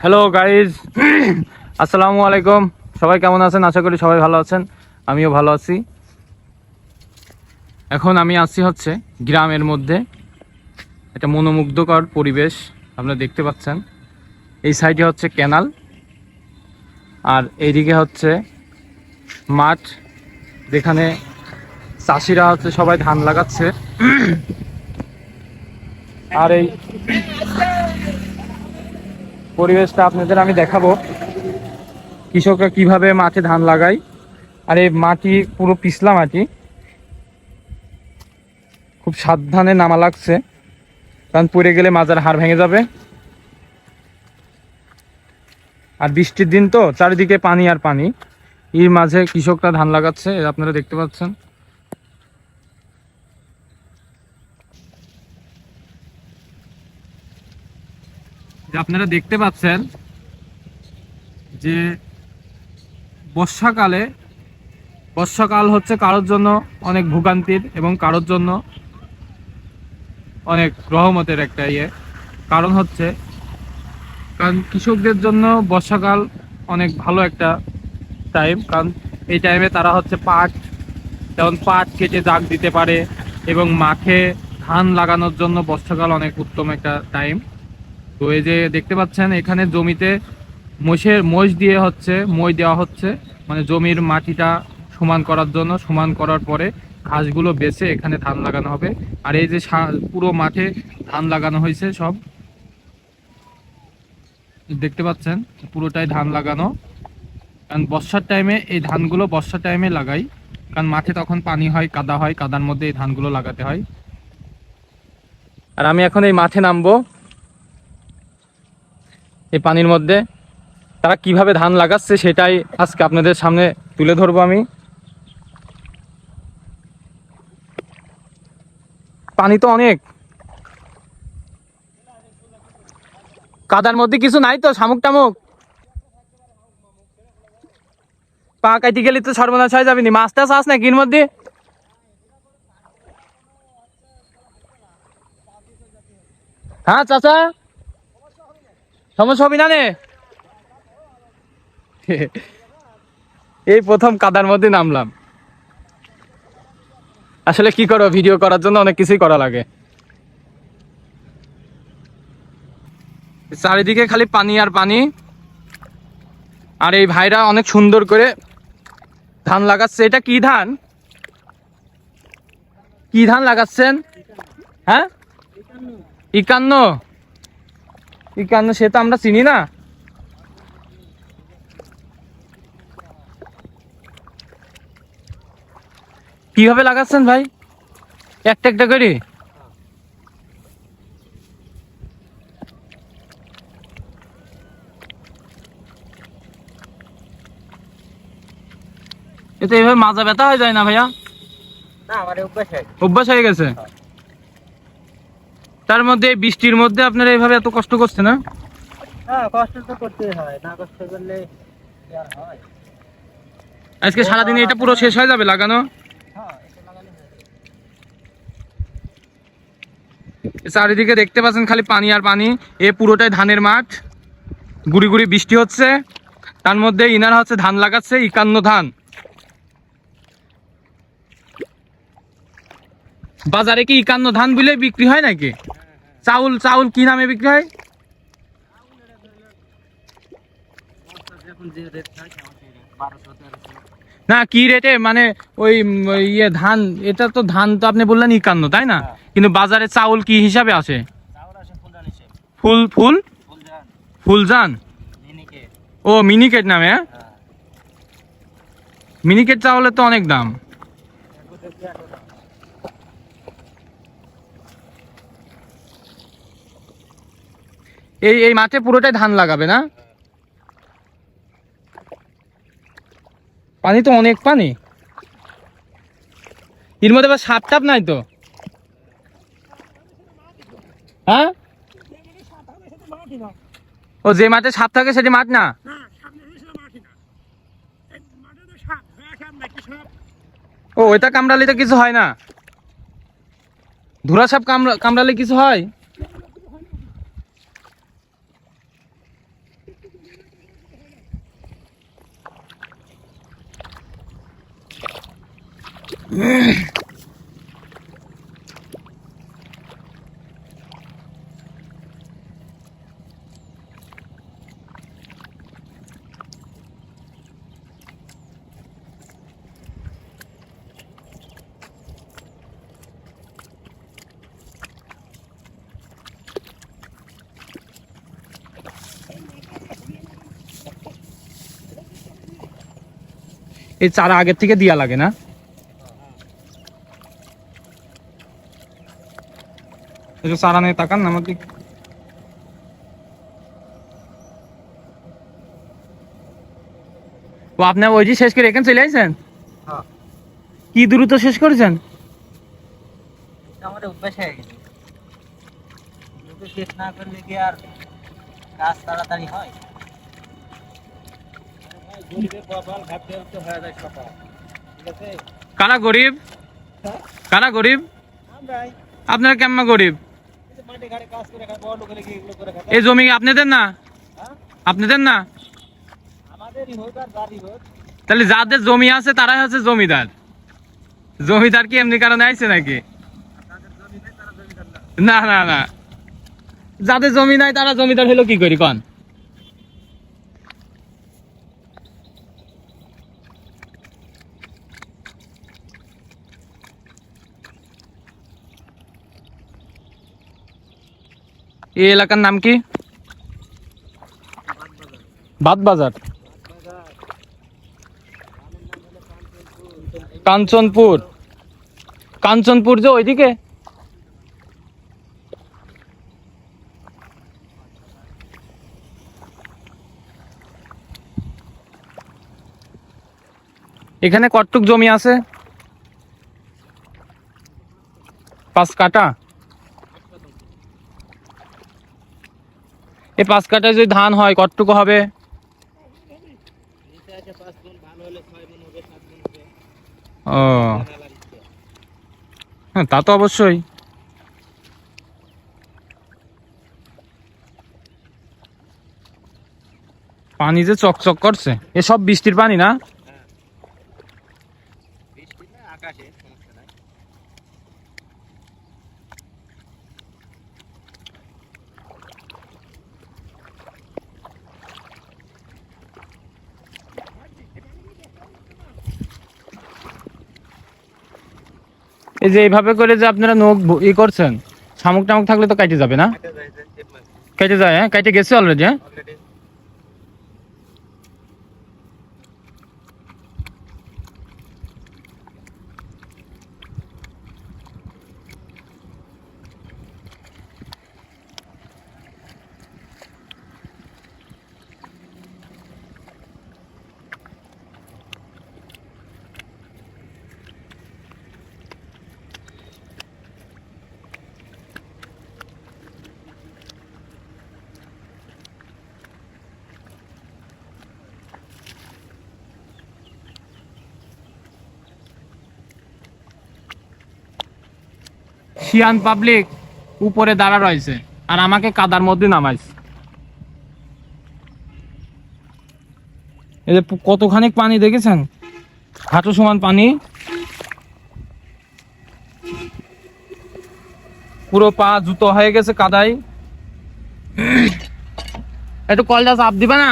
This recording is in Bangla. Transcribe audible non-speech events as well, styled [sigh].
হ্যালো গাইজ আসসালামু আলাইকুম সবাই কেমন আছেন? আশা করি সবাই ভালো আছেন। আমিও ভালো আছি। এখন আমি আছি হচ্ছে গ্রামের মধ্যে। একটা মনোমুগ্ধকর পরিবেশ আপনারা দেখতে পাচ্ছেন। এই সাইডে হচ্ছে ক্যানাল। আর এইদিকে হচ্ছে মাঠ। যেখানে চাষিরা হচ্ছে সবাই ধান লাগাচ্ছে। [clears throat] আর এই পরিবেশটা আপনাদের আমি দেখাবো। কৃষকরা কীভাবে মাঠে ধান লাগায়। আর এই মাটি পুরো পিছলা মাটি। খুব সাবধানে নামা লাগছে। কারণ পড়ে গেলে মাজার হাড় ভেঙে যাবে। আর বৃষ্টির দিন তো, চারিদিকে পানি আর পানি। এর মাঝে কৃষকরা ধান লাগাচ্ছে আপনারা দেখতে পাচ্ছেন। যে আপনারা দেখতে পাচ্ছেন যে বর্ষাকালে, বর্ষাকাল হচ্ছে কারোর জন্য অনেক ভোগান্তির এবং কারোর জন্য অনেক রহমতের একটা ইয়ে। কারণ হচ্ছে, কারণ কৃষকদের জন্য বর্ষাকাল অনেক ভালো একটা টাইম কারণ এই টাইমে তারা হচ্ছে পাট, যেমন পাট কেটে জাগ দিতে পারে এবং মাঠে ধান লাগানোর জন্য বর্ষাকাল অনেক উত্তম একটা টাইম তো এই যে দেখতে পাচ্ছেন, এখানে জমিতে মোষের মোষ দিয়ে হচ্ছে, মই দেওয়া হচ্ছে। মানে জমির মাটিটা সমান করার জন্য, সমান করার পরে ঘাসগুলো বেছে এখানে ধান লাগানো হবে। আর এই যে পুরো মাঠে ধান লাগানো হয়েছে সব। দেখতে পাচ্ছেন, পুরোটাই ধান লাগানো। কারণ বর্ষার টাইমে এই ধানগুলো বর্ষার টাইমে লাগাই। কারণ মাঠে তখন পানি হয়, কাদা হয়, কাদার মধ্যে এই ধানগুলো লাগাতে হয়। আর আমি এখন এই মাঠে নামবো। এই পানির মধ্যে তারা কীভাবে ধান লাগাচ্ছে সেটাই আজকে আপনাদের সামনে তুলে ধরবো আমি। পানি তো অনেক। কাদার মধ্যে কিছু নাই তো, শামুক টামুক। পা কাটি গেলে তো সর্বনাশ হয়ে যাবে নি। মাছ টাছ আস নাকি এর মধ্যে? হ্যাঁ চাচা? সমস্যা হবে না এই প্রথম কাদার মধ্যে নামলাম। আসলে কি করো ভিডিও করার জন্য অনেক কিছুই করা লাগে। চারিদিকে খালি পানি আর পানি। আর এই ভাইরা অনেক সুন্দর করে ধান লাগাচ্ছে। এটা কি ধান? কি ধান লাগাচ্ছেন? হ্যাঁ? ইকান্ন ইকান্ন সে তো আমরা চিনি না। কীভাবে লাগাচ্ছেন ভাই? একটা একটা করে? এতে এইভাবে মাজা ব্যথা হয়ে যায় না ভাইয়া? অভ্যাস হয় অভ্যাস হয়ে গেছে? তার মধ্যে বৃষ্টির মধ্যে আপনারা এইভাবে এত কষ্ট করছে না হ্যাঁ কষ্ট তো করতে হয়। না কষ্ট করলে হয়? আজকে সারাদিনে এটা পুরো শেষ হয়ে যাবে লাগানো? হ্যাঁ। চারিদিকে দেখতে পাচ্ছেন খালি পানি আর পানি। এ পুরোটাই ধানের মাঠ। গুড়ি গুড়ি বৃষ্টি হচ্ছে। তার মধ্যে ইনারা হচ্ছে ধান লাগাচ্ছে ইকান্ন ধান। বাজারে কি ইকান্ন ধান বলে বিক্রি হয় নাকি? চাউল চাউল কি নামে বিক্রি হয়? না কি রেটে? মানে ওই ইয়ে ধান এটা তো ধান তো আপনি বললেন ইকান্ন তাই না? কিন্তু বাজারে চাউল কি হিসাবে আসে? হিসেবে। ফুল ফুল? ফুলজান। ও মিনিকেট নামে হ্যাঁ? হ্যাঁ। মিনিকেট চাউলের তো অনেক দাম একটু দেখি এখন এই এই মাঠে পুরোটাই ধান লাগাবে না? পানি তো অনেক পানি। এর মধ্যে আবার সাপ টাপ নাই তো? হ্যাঁ? ও যে মাঠে সাপ থাকে সেটি মাঠ না? ও ওইটা কামড়ালে তো কিছু হয় না? ধুরা সাপ কামড়া কামড়ালে কিছু হয়? এই চারা আগের থেকে দিয়া লাগে না একটু চারা নিয়ে তাকান না আমাকে ও আপনি ওই যে শেষ করে এখানে চলে আসছেন? হ্যাঁ। কি দ্রুত শেষ করেছেন? আমাদের অভ্যাস হয়ে গেছে। যদি শেষ না করলে কি আর কাজ তাড়াতাড়ি হয়? গরিবের কপাল ভাবতে ভাবতে হয়ে? যায় সকাল ঠিক আছে কারা গরিব? কারা গরিব আপনারা কেমন গরিব? এই জমি আপনাদের না? আপনি আপনাদের না? তাহলে যাদের জমি আছে তারাই হচ্ছে জমিদার। জমিদার কি এমনি কারণে আইছে নাকি? না। না না যাদের জমি নাই তারা জমিদার হলো কি করি কন? এই এলাকার নাম কি? বাদ বাজার কাঞ্চনপুর। কাঞ্চনপুর যে ওইদিকে? এখানে কটটুক জমি আছে? পাঁচ কাটা এই পাঁচ কাটায় যদি ধান হয়, কতটুকু হবে? ও। হ্যাঁ তা তো অবশ্যই। পানি যে চকচক করছে এসব বৃষ্টির পানি না? না, আকাশে এই যে এইভাবে করে যে আপনারা নখ ই করছেন শামুক টামুক থাকলে তো কাইটে যাবে না? কেটে যায় কেটে হ্যাঁ? কেটে গেছে অলরেডি হ্যাঁ? শিয়ান পাবলিক উপরে দাঁড়া রয়েছে আর আমাকে কাদার মধ্যে নামাইছে। এই যে কতখানি পানি দেখেছেন? হাঁটু সমান পানি। পুরো পা জুতো হয়ে গেছে কাদাই একটু কলটা চাপ দিবা না?